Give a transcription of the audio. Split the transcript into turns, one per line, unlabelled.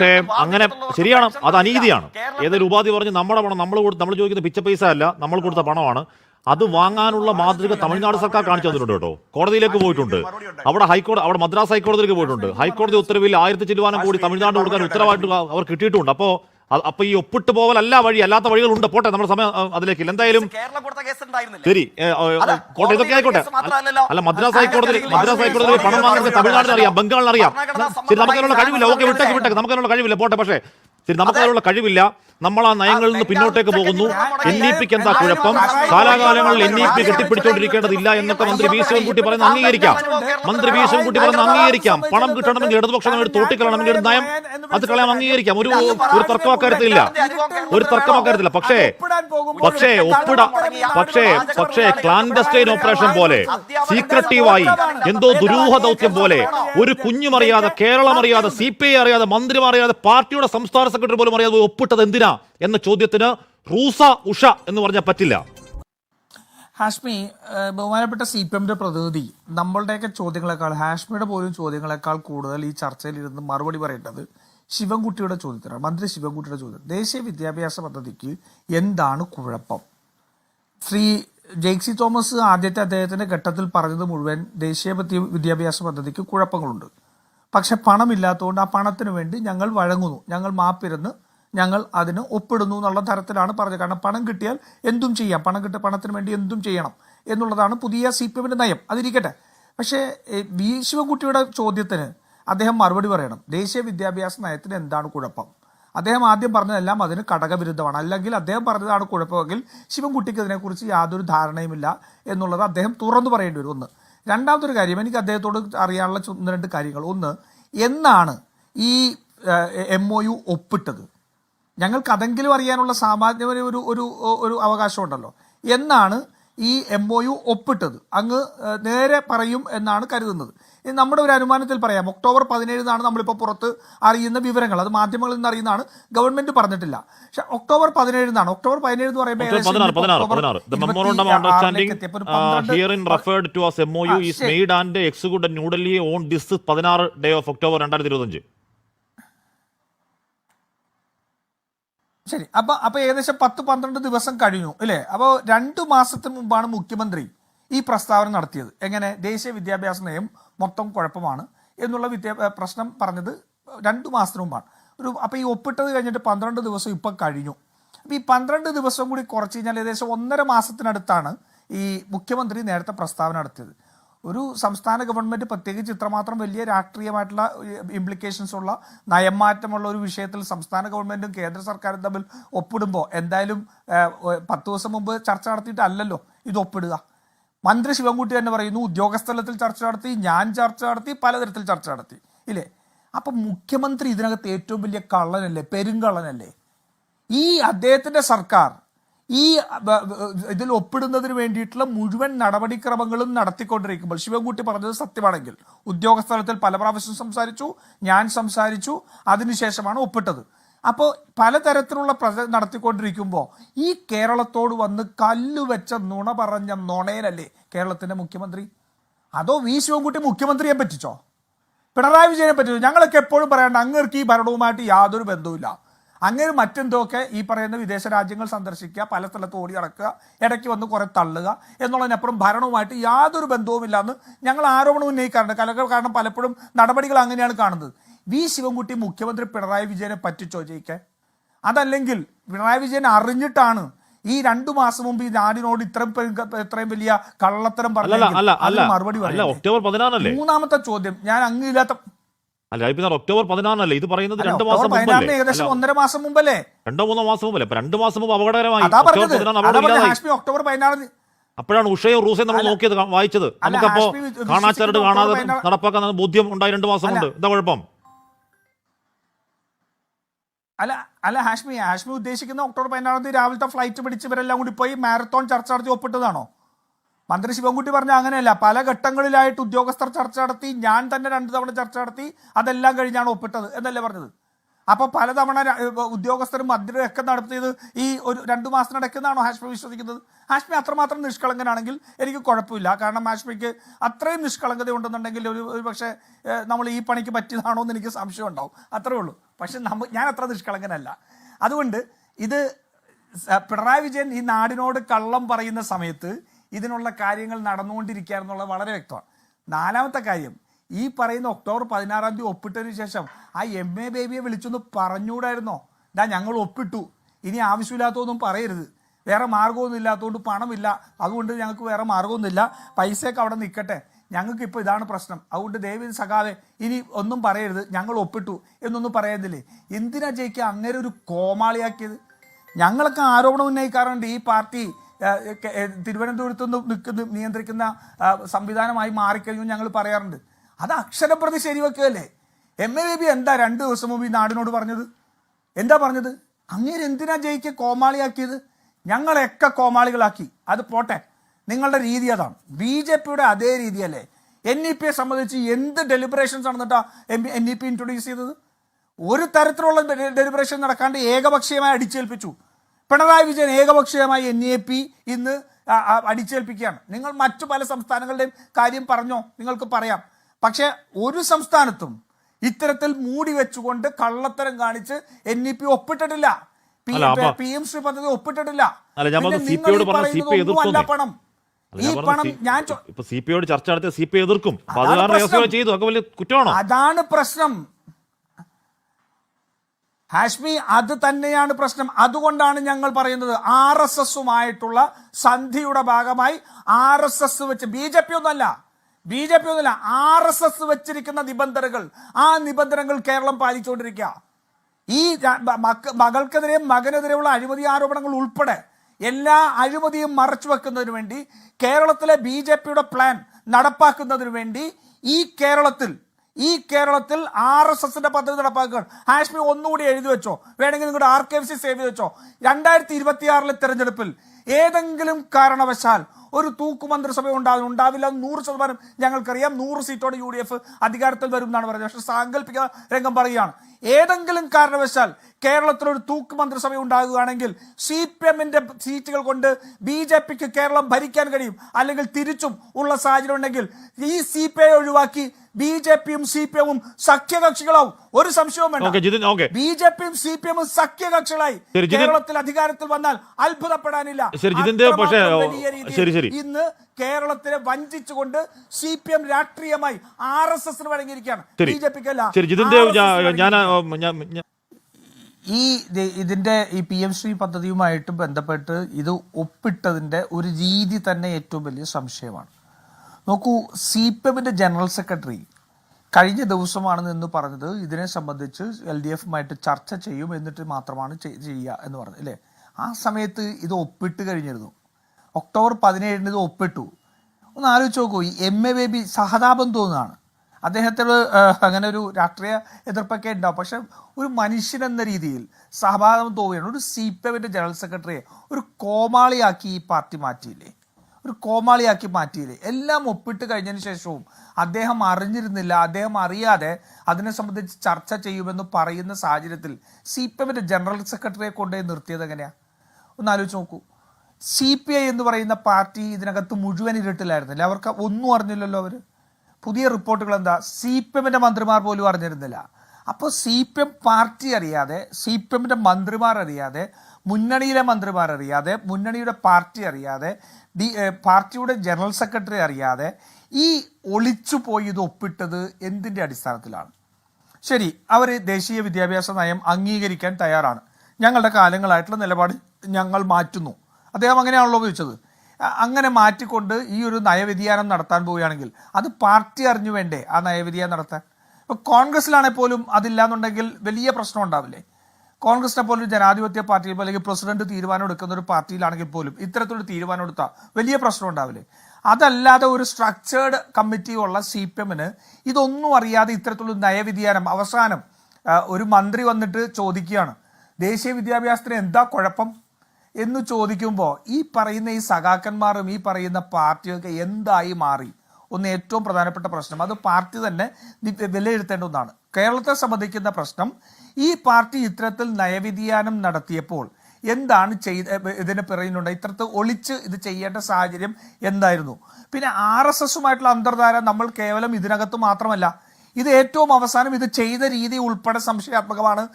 പക്ഷേ അങ്ങനെ ശരിയാണ്. അത് അനീതിയാണ്. ഏതൊരു ഉപാധി പറഞ്ഞ് നമ്മുടെ പണം നമ്മൾ കൊടുത്ത് നമ്മൾ ചോദിക്കുന്ന പിച്ച പൈസ അല്ല നമ്മൾ കൊടുത്ത പണമാണ്. അത് വാങ്ങാനുള്ള മാതൃക തമിഴ്നാട് സർക്കാർ കാണിച്ചു തന്നിട്ടുണ്ട് കേട്ടോ. കോടതിയിലേക്ക് പോയിട്ടുണ്ട്. അവിടെ ഹൈക്കോടതി അവിടെ മദ്രാസ് ഹൈക്കോടതിയിലേക്ക് പോയിട്ടുണ്ട്. ഹൈക്കോടതി ഉത്തരവിൽ ആയിരത്തി ചില്ലുവാനം കൂടി തമിഴ്നാട് കൊടുക്കാൻ ഉത്തരവായിട്ട് അവർ കിട്ടിയിട്ടുണ്ട്. അപ്പോ അ- അപ്പൊ ഈ ഒപ്പിട്ട് പോകലല്ല വഴി അല്ലാത്ത വഴികളുണ്ട്. പോട്ടെ നമ്മുടെ സമയം അതിലേക്ക്. എന്തായാലും ശരി കോട്ടെ ഇതൊക്കെ ആയിക്കോട്ടെ. അല്ല മദ്രാസ് ഹൈക്കോടതി മദ്രാസ് ഹൈക്കോടതി പണം വാങ്ങുന്നത് തമിഴ്നാടിന് അറിയാം ബംഗാളിന് അറിയാം
ശരി
ശരി നമുക്കതിനുള്ള കഴിവില്ല. ഓക്കെ
വിട്ടേക്ക്
വിട്ടേക്ക് വിട്ടേക്ക്. നമുക്കതിനുള്ള കഴിവില്ല. പോട്ടെ പക്ഷേ ശരി നമുക്കതിനുള്ള കഴിവില്ല. നമ്മൾ ആ നയങ്ങളിൽ നിന്ന് പിന്നോട്ടേക്ക് പോകുന്നു. എൻ ഇ പിക്ക് എന്താ കുഴപ്പം? കാലാകാലങ്ങളിൽ എൻ ഇ പി കെട്ടിപ്പിടിച്ചുകൊണ്ടിരിക്കേണ്ടതില്ല എന്നൊക്കെ മന്ത്രി വി ശിവൻകുട്ടി പറയുന്ന അംഗീകരിക്കാം. മന്ത്രി വി ശിവൻകുട്ടി പറയുന്ന അംഗീകരിക്കാം. പണം കിട്ടണമെങ്കിൽ ഇടതുപക്ഷം ഒരു തോട്ടിക്കളണമെങ്കിൽ ഒരു നയം അത് കളയാൻ അംഗീകരിക്കാം. ഒരു ഒരു തർക്കം അക്കാര്യത്തിലില്ല ഒരു തർക്കം അക്കാര്യത്തില്ല പക്ഷേ പക്ഷേ ഒപ്പിട പക്ഷേ പക്ഷേ ക്ലാൻഡസ്റ്റൈൻ ഓപ്പറേഷൻ പോലെ സീക്രട്ടീവായി എന്തോ ദുരൂഹ ദൗത്യം പോലെ ഒരു കുഞ്ഞുമറിയാതെ കേരളം അറിയാതെ സി പി ഐ അറിയാതെ മന്ത്രിമാർ അറിയാതെ പാർട്ടിയുടെ സംസ്ഥാന സെക്രട്ടറി പോലും അറിയാതെ ഒപ്പിട്ടത് എന്തിനാ എന്ന ചോദ്യത്തിന് റൂസ ഉഷ എന്ന് പറഞ്ഞാൽ പറ്റില്ല.
ഹാഷ്മി ബഹുമാനപ്പെട്ട സി പി എമ്മിന്റെ പ്രതിനിധി നമ്മളുടെയൊക്കെ ചോദ്യങ്ങളെക്കാൾ ഹാഷ്മിയുടെ പോലും ചോദ്യങ്ങളെക്കാൾ കൂടുതൽ ഈ ചർച്ചയിൽ ഇരുന്ന് മറുപടി പറയേണ്ടത് ശിവൻകുട്ടിയുടെ ചോദ്യത്തിനാണ് മന്ത്രി ശിവൻകുട്ടിയുടെ ചോദ്യം. ദേശീയ വിദ്യാഭ്യാസ പദ്ധതിക്ക് എന്താണ് കുഴപ്പം? ശ്രീ ജെയ്ക്സി തോമസ് ആദ്യത്തെ അദ്ദേഹത്തിന്റെ ഘട്ടത്തിൽ പറഞ്ഞത് മുഴുവൻ ദേശീയ വിദ്യാഭ്യാസ പദ്ധതിക്ക് കുഴപ്പങ്ങളുണ്ട്. പക്ഷെ പണമില്ലാത്തതുകൊണ്ട് ആ പണത്തിന് വേണ്ടി ഞങ്ങൾ വഴങ്ങുന്നു. ഞങ്ങൾ മാപ്പിരുന്ന് ഞങ്ങൾ അതിന് ഒപ്പിടുന്നു എന്നുള്ള തരത്തിലാണ് പറഞ്ഞത്. കാരണം പണം കിട്ടിയാൽ എന്തും ചെയ്യാം. പണം കിട്ടിയ പണത്തിന് വേണ്ടി എന്തും ചെയ്യണം എന്നുള്ളതാണ് പുതിയ സി പി എമ്മിന്റെ നയം. അതിരിക്കട്ടെ. പക്ഷേ വി ശിവൻകുട്ടിയുടെ ചോദ്യത്തിന് അദ്ദേഹം മറുപടി പറയണം. ദേശീയ വിദ്യാഭ്യാസ നയത്തിന് എന്താണ് കുഴപ്പം? അദ്ദേഹം ആദ്യം പറഞ്ഞതെല്ലാം അതിന് ഘടകവിരുദ്ധമാണ്. അല്ലെങ്കിൽ അദ്ദേഹം പറഞ്ഞതാണ് കുഴപ്പമെങ്കിൽ ശിവൻകുട്ടിക്ക് ഇതിനെക്കുറിച്ച് യാതൊരു ധാരണയുമില്ല എന്നുള്ളത് അദ്ദേഹം തുറന്നു പറയേണ്ടി വരും. ഒന്ന് രണ്ടാമതൊരു കാര്യം എനിക്ക് അദ്ദേഹത്തോട് അറിയാനുള്ള ഒന്ന് രണ്ട് കാര്യങ്ങൾ. ഒന്ന് എന്നാണ് ഈ എം ഒ യു ഒപ്പിട്ടത്? ഞങ്ങൾക്ക് അതെങ്കിലും അറിയാനുള്ള സാമാന്യ ഒരു ഒരു ഒരു അവകാശമുണ്ടല്ലോ. എന്നാണ് ഈ എം ഒ യു ഒപ്പിട്ടത്? അങ്ങ് നേരെ പറയും എന്നാണ് കരുതുന്നത്. നമ്മുടെ ഒരു അനുമാനത്തിൽ പറയാം. ഒക്ടോബർ പതിനേഴിനാണ് നമ്മളിപ്പോൾ പുറത്ത് അറിയുന്ന വിവരങ്ങൾ. അത് മാധ്യമങ്ങളിൽ നിന്ന് അറിയുന്നതാണ്. ഗവൺമെന്റ് പറഞ്ഞിട്ടില്ല. പക്ഷെ ഒക്ടോബർ പതിനേഴിനാണ് ഒക്ടോബർ പതിനേഴ് എന്ന് പറയുമ്പോൾ
ന്യൂഡൽഹി ഓൺ പതിനാറ് ഡേ ഓഫ് ഒക്ടോബർ രണ്ടായിരത്തി ഇരുപത്തഞ്ച്
ശരി. അപ്പൊ അപ്പൊ ഏകദേശം പത്ത് പന്ത്രണ്ട് ദിവസം കഴിഞ്ഞു അല്ലേ? അപ്പോൾ രണ്ടു മാസത്തിന് മുമ്പാണ് മുഖ്യമന്ത്രി ഈ പ്രസ്താവന നടത്തിയത്. എങ്ങനെ? ദേശീയ വിദ്യാഭ്യാസ നയം മൊത്തം കുഴപ്പമാണ് എന്നുള്ള വിദ്യാ പ്രശ്നം പറഞ്ഞത് രണ്ടു മാസത്തിന് മുമ്പാണ്. ഒരു അപ്പോൾ ഈ ഒപ്പിട്ടത് കഴിഞ്ഞിട്ട് പന്ത്രണ്ട് ദിവസം ഇപ്പം കഴിഞ്ഞു. അപ്പോൾ ഈ പന്ത്രണ്ട് ദിവസം കൂടി കുറച്ച് കഴിഞ്ഞാൽ ഏകദേശം ഒന്നര മാസത്തിനടുത്താണ് ഈ മുഖ്യമന്ത്രി നേരത്തെ പ്രസ്താവന നടത്തിയത്. ഒരു സംസ്ഥാന ഗവൺമെന്റ് പ്രത്യേകിച്ച് ഇത്രമാത്രം വലിയ രാഷ്ട്രീയമായിട്ടുള്ള ഇംപ്ലിക്കേഷൻസ് ഉള്ള നയംമാറ്റമുള്ള ഒരു വിഷയത്തിൽ സംസ്ഥാന ഗവൺമെന്റും കേന്ദ്ര സർക്കാരും തമ്മിൽ ഒപ്പിടുമ്പോൾ എന്തായാലും പത്ത് ദിവസം മുമ്പ് ചർച്ച നടത്തിയിട്ടല്ലല്ലോ ഇത് ഒപ്പിടുക. മന്ത്രി ശിവൻകുട്ടി തന്നെ പറയുന്നു ഉദ്യോഗസ്ഥലത്തിൽ ചർച്ച നടത്തി ഞാൻ ചർച്ച നടത്തി പലതരത്തിൽ ചർച്ച നടത്തി. ഇല്ലേ? അപ്പൊ മുഖ്യമന്ത്രി ഇതിനകത്ത് ഏറ്റവും വലിയ കള്ളനല്ലേ? പെരുങ്കള്ളനല്ലേ? ഈ അദ്ദേഹത്തിന്റെ സർക്കാർ ഈ ഇതിൽ ഒപ്പിടുന്നതിന് വേണ്ടിയിട്ടുള്ള മുഴുവൻ നടപടിക്രമങ്ങളും നടത്തിക്കൊണ്ടിരിക്കുമ്പോൾ ശിവൻകുട്ടി പറഞ്ഞത് സത്യമാണെങ്കിൽ ഉദ്യോഗസ്ഥലത്തിൽ പല പ്രാവശ്യം സംസാരിച്ചു ഞാൻ സംസാരിച്ചു അതിനുശേഷമാണ് ഒപ്പിട്ടത്. അപ്പോൾ പലതരത്തിലുള്ള പ്രസ നടത്തിക്കൊണ്ടിരിക്കുമ്പോൾ ഈ കേരളത്തോട് വന്ന് കല്ലുവെച്ച നുണ പറഞ്ഞ നുണയനല്ലേ കേരളത്തിന്റെ മുഖ്യമന്ത്രി? അതോ വി ശിവൻകുട്ടി മുഖ്യമന്ത്രിയെ പറ്റിച്ചോ? പിണറായി വിജയനെ പറ്റിച്ചോ? ഞങ്ങളൊക്കെ എപ്പോഴും പറയാണ്ട് അങ്ങേർക്ക് ഈ ഭരണവുമായിട്ട് യാതൊരു ബന്ധവുമില്ല. അങ്ങനെ മറ്റെന്തൊക്കെ ഈ പറയുന്ന വിദേശ രാജ്യങ്ങൾ സന്ദർശിക്കുക പല സ്ഥലത്ത് ഓടി നടക്കുക ഇടയ്ക്ക് വന്ന് കുറെ തള്ളുക എന്നുള്ളതിനപ്പുറം ഭരണവുമായിട്ട് യാതൊരു ബന്ധവുമില്ല എന്ന് ഞങ്ങൾ ആരോപണം ഉന്നയിക്കാറുണ്ട്. കലകൾ കാരണം പലപ്പോഴും നടപടികൾ അങ്ങനെയാണ് കാണുന്നത്. വി ശിവൻകുട്ടി മുഖ്യമന്ത്രി പിണറായി വിജയനെ പറ്റിച്ചോ ജയിക്കെ അതല്ലെങ്കിൽ പിണറായി വിജയൻ അറിഞ്ഞിട്ടാണ് ഈ രണ്ടു മാസം മുമ്പ് ഈ നാടിനോട് ഇത്രയും ഇത്രയും വലിയ കള്ളത്തരം പറഞ്ഞു മറുപടി
ഒക്ടോബർ പതിനാറല്ലേ?
മൂന്നാമത്തെ ചോദ്യം ഞാൻ അങ്ങില്ലാത്ത
അല്ല ഒക്ടോബർ പതിനാറല്ലേ? ഇത് പറയുന്നത് രണ്ട് മാസം മുമ്പല്ലേ?
ഏകദേശം ഒന്നര മാസം മുമ്പല്ലേ?
രണ്ടോ മൂന്നോ മാസം മുമ്പല്ലേ? രണ്ടു മാസം മുമ്പ് അപകടകരമായി. ഒക്ടോബർ പതിനാറ് അപ്പോഴാണ് ഉഷയും റൂസയും നമ്മൾ നോക്കിയത് വായിച്ചത്. നമുക്കപ്പോ കാണാച്ചാരോട് കാണാതെ നടപ്പാക്കാൻ ബോധ്യം ഉണ്ടായി രണ്ട് മാസം. കൊണ്ട്. എന്താ കുഴപ്പം?
അല്ല അല്ല ഹാഷ്മി ഹാഷ്മി ഉദ്ദേശിക്കുന്ന ഒക്ടോബർ പതിനാറാം തീയതി രാവിലത്തെ ഫ്ലൈറ്റ് പിടിച്ച് ഇവരെല്ലാം കൂടി പോയി മാരത്തോൺ ചർച്ച നടത്തി ഒപ്പിട്ടതാണോ? മന്ത്രി ശിവൻകുട്ടി പറഞ്ഞ അങ്ങനെയല്ല പല ഘട്ടങ്ങളിലായിട്ട് ഉദ്യോഗസ്ഥർ ചർച്ച നടത്തി ഞാൻ തന്നെ രണ്ട് തവണ ചർച്ച നടത്തി അതെല്ലാം കഴിഞ്ഞാണ് ഒപ്പിട്ടത് എന്നല്ലേ പറഞ്ഞത്? അപ്പോൾ പലതവണ ഉദ്യോഗസ്ഥരും മന്ത്രിയും ഒക്കെ നടത്തിയത് ഈ ഒരു രണ്ടു മാസത്തിനിടയ്ക്കെന്നാണോ ഹാഷ്മി വിശ്വസിക്കുന്നത്? ഹാഷ്മി അത്രമാത്രം നിഷ്കളങ്കനാണെങ്കിൽ എനിക്ക് കുഴപ്പമില്ല. കാരണം ഹാഷ്മിക്ക് അത്രയും നിഷ്കളങ്കത ഉണ്ടെന്നുണ്ടെങ്കിൽ ഒരു പക്ഷേ നമ്മൾ ഈ പണിക്ക് പറ്റിയതാണോ എന്ന് എനിക്ക് സംശയം ഉണ്ടാവും അത്രേ ഉള്ളൂ. പക്ഷെ നമ്മ ഞാൻ അത്ര നിഷ്കളങ്കനല്ല. അതുകൊണ്ട് ഇത് പിണറായി വിജയൻ ഈ നാടിനോട് കള്ളം പറയുന്ന സമയത്ത് ഇതിനുള്ള കാര്യങ്ങൾ നടന്നുകൊണ്ടിരിക്കുക എന്നുള്ളത് വളരെ വ്യക്തമാണ്. നാലാമത്തെ കാര്യം ഈ പറയുന്ന ഒക്ടോബർ പതിനാറാം തീയതി ഒപ്പിട്ടതിന് ശേഷം ആ എം എ ബേബിയെ വിളിച്ചൊന്ന് പറഞ്ഞുകൂടായിരുന്നോ? ഇതാ ഞങ്ങൾ ഒപ്പിട്ടു. ഇനി ആവശ്യമില്ലാത്തതൊന്നും പറയരുത്. വേറെ മാർഗമൊന്നും ഇല്ലാത്തതുകൊണ്ട് പണമില്ല. അതുകൊണ്ട് ഞങ്ങൾക്ക് വേറെ മാർഗമൊന്നുമില്ല പൈസയൊക്കെ അവിടെ നിൽക്കട്ടെ. ഞങ്ങൾക്ക് ഇപ്പോൾ ഇതാണ് പ്രശ്നം. അതുകൊണ്ട് ദയവ് സഖാവെ ഇനി ഒന്നും പറയരുത്. ഞങ്ങൾ ഒപ്പിട്ടു എന്നൊന്നും പറയുന്നില്ലേ എന്തിനാ ജയിക്കുക അങ്ങനെ ഒരു കോമാളിയാക്കിയത്. ഞങ്ങളൊക്കെ ആരോപണം ഉന്നയിക്കാറുണ്ട്. ഈ പാർട്ടി തിരുവനന്തപുരത്ത് നിന്ന് നിൽക്കുന്ന നിയന്ത്രിക്കുന്ന സംവിധാനമായി മാറിക്കഴിഞ്ഞു ഞങ്ങൾ പറയാറുണ്ട്. അത് അക്ഷരപ്രതി ശരിവെക്കുകയല്ലേ? എം എ ബി എന്താ രണ്ട് ദിവസം മുമ്പ് ഈ നാടിനോട് പറഞ്ഞത്? എന്താ പറഞ്ഞത്? അങ്ങനെ എന്തിനാ ജയിക്ക് കോമാളിയാക്കിയത്? ഞങ്ങളെയൊക്കെ കോമാളികളാക്കി. അത് പോട്ടെ. നിങ്ങളുടെ രീതി അതാണ് ബി ജെ പിയുടെ അതേ രീതിയല്ലേ എൻ ഇ പിയെ സംബന്ധിച്ച് എന്ത് ഡെലിബറേഷൻസ് നടന്നിട്ടാ എൻ ഇ പി ഇൻട്രൊഡ്യൂസ് ചെയ്തത് ഒരു തരത്തിലുള്ള ഡെലിബറേഷൻ നടക്കാണ്ട് ഏകപക്ഷീയമായി അടിച്ചേൽപ്പിച്ചു പിണറായി വിജയൻ ഏകപക്ഷീയമായി എൻ ഇ പി ഇന്ന് അടിച്ചേൽപ്പിക്കുകയാണ് നിങ്ങൾ മറ്റു പല സംസ്ഥാനങ്ങളുടെയും കാര്യം പറഞ്ഞോ നിങ്ങൾക്ക് പറയാം പക്ഷേ ഒരു സംസ്ഥാനത്തും ഇത്തരത്തിൽ മൂടി വെച്ചുകൊണ്ട് കള്ളത്തരം കാണിച്ച് എൻ ഇ പി ഒപ്പിട്ടിട്ടില്ല പി എം ശ്രീ പദ്ധതി ഒപ്പിട്ടിട്ടില്ല പണം ഈ പണം ഞാൻ
ഇപ്പൊ സി പി ചർച്ച നടത്തിയ സി പി എതിർക്കും. ചെയ്തു. അതൊക്കെ വലിയ കുറ്റമാണോ?
അതാണ് പ്രശ്നം. ഹാഷ്മി അത് തന്നെയാണ് പ്രശ്നം. അതുകൊണ്ടാണ് ഞങ്ങൾ പറയുന്നത് ആർ എസ് എസുമായിട്ടുള്ള സന്ധിയുടെ ഭാഗമായി ആർ എസ് എസ് വെച്ച് ബി ജെ പി ഒന്നല്ല ബി ജെ പി ഒന്നല്ല ആർ എസ് എസ് വെച്ചിരിക്കുന്ന നിബന്ധനകൾ. ആ നിബന്ധനകൾ കേരളം പാലിച്ചുകൊണ്ടിരിക്കുക. ഈ മകൾക്കെതിരെയും മകനെതിരെയുള്ള അഴിമതി ആരോപണങ്ങൾ ഉൾപ്പെടെ എല്ലാ അഴിമതിയും മറച്ചു വെക്കുന്നതിന് വേണ്ടി കേരളത്തിലെ ബി ജെ പിയുടെ പ്ലാൻ നടപ്പാക്കുന്നതിന് വേണ്ടി ഈ കേരളത്തിൽ ഈ കേരളത്തിൽ ആർ എസ് എസിന്റെ പദ്ധതി നടപ്പാക്കുക ഹാഷ്മി ഒന്നുകൂടി എഴുതി വെച്ചോ. വേണമെങ്കിൽ നിങ്ങളുടെ ആർ കെ സി സേവ് ചെയ്ത് വെച്ചോ. രണ്ടായിരത്തി ഇരുപത്തിയാറിലെ തെരഞ്ഞെടുപ്പിൽ ഏതെങ്കിലും കാരണവശാൽ ഒരു തൂക്കു മന്ത്രിസഭ ഉണ്ടാകും ഉണ്ടാവില്ല നൂറ് ശതമാനം ഞങ്ങൾക്കറിയാം. നൂറ് സീറ്റോടെ യു ഡി എഫ് അധികാരത്തിൽ വരും എന്നാണ് പറയുന്നത്. പക്ഷേ സാങ്കല്പിക രംഗം പറയുകയാണ്. ഏതെങ്കിലും കാരണവശാൽ കേരളത്തിൽ ഒരു തൂക്ക് മന്ത്രിസഭ ഉണ്ടാകുകയാണെങ്കിൽ സി പി എമ്മിന്റെ സീറ്റുകൾ കൊണ്ട് ബി ജെ പിക്ക് കേരളം ഭരിക്കാൻ കഴിയും. അല്ലെങ്കിൽ തിരിച്ചും ഉള്ള സാഹചര്യം ഉണ്ടെങ്കിൽ ഈ സി പി ഐ ഒഴിവാക്കി ബി ജെ പിയും സി പി എമ്മും സഖ്യകക്ഷികളാവും. ഒരു സംശയവും വേണ്ട. ബി ജെ പിയും സി പി എമ്മും സഖ്യകക്ഷികളായി. കേരളത്തിൽ അധികാരത്തിൽ വന്നാൽ അത്ഭുതപ്പെടാനില്ല. ഇന്ന് കേരളത്തിനെ വഞ്ചിച്ചുകൊണ്ട് സി പി എം രാഷ്ട്രീയമായി ആർ എസ് എസിന് വഴങ്ങിയിരിക്കുകയാണ്.
ശരി.
ബി ജെ പിക്ക് അല്ല ഈ ഇതിന്റെ ഈ പി എം ശ്രീ പദ്ധതിയുമായിട്ട് ബന്ധപ്പെട്ട് ഇത് ഒപ്പിട്ടതിന്റെ ഒരു രീതി തന്നെ ഏറ്റവും വലിയ സംശയമാണ്. നോക്കൂ സി പി എമ്മിന്റെ ജനറൽ സെക്രട്ടറി കഴിഞ്ഞ ദിവസമാണ് എന്ന് പറഞ്ഞത്. ഇതിനെ സംബന്ധിച്ച് എൽ ഡി എഫുമായിട്ട് ചർച്ച ചെയ്യും എന്നിട്ട് മാത്രമാണ് ചെയ്- ചെയ്യുക എന്ന് പറഞ്ഞു അല്ലേ? ആ സമയത്ത് ഇത് ഒപ്പിട്ട് കഴിഞ്ഞിരുന്നു. ഒക്ടോബർ പതിനേഴിന് ഇത് ഒപ്പിട്ടു. ഒന്ന് ആലോചിച്ച് നോക്കൂ ഈ എം എ ബേബി സഹതാപം തോന്നുകയാണ്. അദ്ദേഹത്തിന് അങ്ങനെ ഒരു രാഷ്ട്രീയ എതിർപ്പൊക്കെ ഉണ്ടാവും. പക്ഷെ ഒരു മനുഷ്യൻ എന്ന രീതിയിൽ സഹപാതം തോന്നുകയാണ്. ഒരു സി പി എമ്മിന്റെ ജനറൽ സെക്രട്ടറിയെ ഒരു കോമാളിയാക്കി ഈ പാർട്ടി മാറ്റിയില്ലേ? ഒരു കോമാളിയാക്കി മാറ്റിയില്ലേ? എല്ലാം ഒപ്പിട്ട് കഴിഞ്ഞതിന് ശേഷവും അദ്ദേഹം അറിഞ്ഞിരുന്നില്ല അദ്ദേഹം അറിയാതെ അതിനെ സംബന്ധിച്ച് ചർച്ച ചെയ്യുമെന്ന് പറയുന്ന സാഹചര്യത്തിൽ സി പി എമ്മിന്റെ ജനറൽ സെക്രട്ടറിയെ കൊണ്ടുപോയി നിർത്തിയത് എങ്ങനെയാണ് ഒന്ന് ആലോചിച്ച് നോക്കൂ. സി പി ഐ എന്ന് പറയുന്ന പാർട്ടി ഇതിനകത്ത് മുഴുവൻ ഇരുട്ടിലായിരുന്നില്ല? അവർക്ക് ഒന്നും അറിഞ്ഞില്ലല്ലോ അവർ പുതിയ റിപ്പോർട്ടുകൾ എന്താ? സി പി എമ്മിന്റെ മന്ത്രിമാർ പോലും അറിഞ്ഞിരുന്നില്ല. അപ്പോൾ സി പി എം പാർട്ടി അറിയാതെ സി പി എമ്മിന്റെ മന്ത്രിമാർ അറിയാതെ മുന്നണിയിലെ മന്ത്രിമാർ അറിയാതെ മുന്നണിയുടെ പാർട്ടി അറിയാതെ ഡി പാർട്ടിയുടെ ജനറൽ സെക്രട്ടറി അറിയാതെ ഈ ഒളിച്ചു പോയി ഇത് ഒപ്പിട്ടത് എന്തിന്റെ അടിസ്ഥാനത്തിലാണ്? ശരി അവർ ദേശീയ വിദ്യാഭ്യാസ നയം അംഗീകരിക്കാൻ തയ്യാറാണ്. ഞങ്ങളുടെ കാലങ്ങളായിട്ടുള്ള നിലപാട് ഞങ്ങൾ മാറ്റുന്നു. അദ്ദേഹം അങ്ങനെയാണല്ലോ ഉപയോഗിച്ചത് അങ്ങനെ മാറ്റിക്കൊണ്ട് ഈ ഒരു നയവ്യതിയാനം നടത്താൻ പോവുകയാണെങ്കിൽ അത് പാർട്ടി അറിഞ്ഞു വേണ്ടേ ആ നയവ്യതിയാനം നടത്താൻ? ഇപ്പോൾ കോൺഗ്രസിലാണെങ്കിൽ പോലും അതില്ലാന്നുണ്ടെങ്കിൽ വലിയ പ്രശ്നം ഉണ്ടാവില്ലേ? കോൺഗ്രസിനെ പോലൊരു ജനാധിപത്യ പാർട്ടിയിൽ അല്ലെങ്കിൽ പ്രസിഡന്റ് തീരുമാനം എടുക്കുന്ന ഒരു പാർട്ടിയിലാണെങ്കിൽ പോലും ഇത്തരത്തിലൊരു തീരുമാനം എടുത്താൽ വലിയ പ്രശ്നം ഉണ്ടാവില്ലേ? അതല്ലാതെ ഒരു സ്ട്രക്ചേർഡ് കമ്മിറ്റിയുള്ള സി പി എമ്മിന് ഇതൊന്നും അറിയാതെ ഇത്തരത്തിലുള്ള നയവിധ്യാനം അവസാനം ഒരു മന്ത്രി വന്നിട്ട് ചോദിക്കുകയാണ് ദേശീയ വിദ്യാഭ്യാസത്തിന് എന്താ കുഴപ്പം? എന്ന് ചോദിക്കുമ്പോൾ ഈ പറയുന്ന ഈ സഖാക്കന്മാരും ഈ പറയുന്ന പാർട്ടിയൊക്കെ എന്തായി മാറി? ഒന്ന് ഏറ്റവും പ്രധാനപ്പെട്ട പ്രശ്നം. അത് പാർട്ടി തന്നെ വിലയിരുത്തേണ്ട ഒന്നാണ്. കേരളത്തെ സംബന്ധിക്കുന്ന പ്രശ്നം ഈ പാർട്ടി ഇത്തരത്തിൽ നയവിധ്യാനം നടത്തിയപ്പോൾ എന്താണ് ചെയ്ത് ഇതിന് പിറയുന്നുണ്ട് ഇത്തരത്ത് ഒളിച്ച് ഇത് ചെയ്യേണ്ട സാഹചര്യം എന്തായിരുന്നു? പിന്നെ ആർ എസ് എസുമായിട്ടുള്ള അന്തർധാര നമ്മൾ കേവലം ഇതിനകത്ത് മാത്രമല്ല ഇത് ഏറ്റവും അവസാനം ഇത് ചെയ്ത രീതി ഉൾപ്പെടെ സംശയാത്മകമാണ്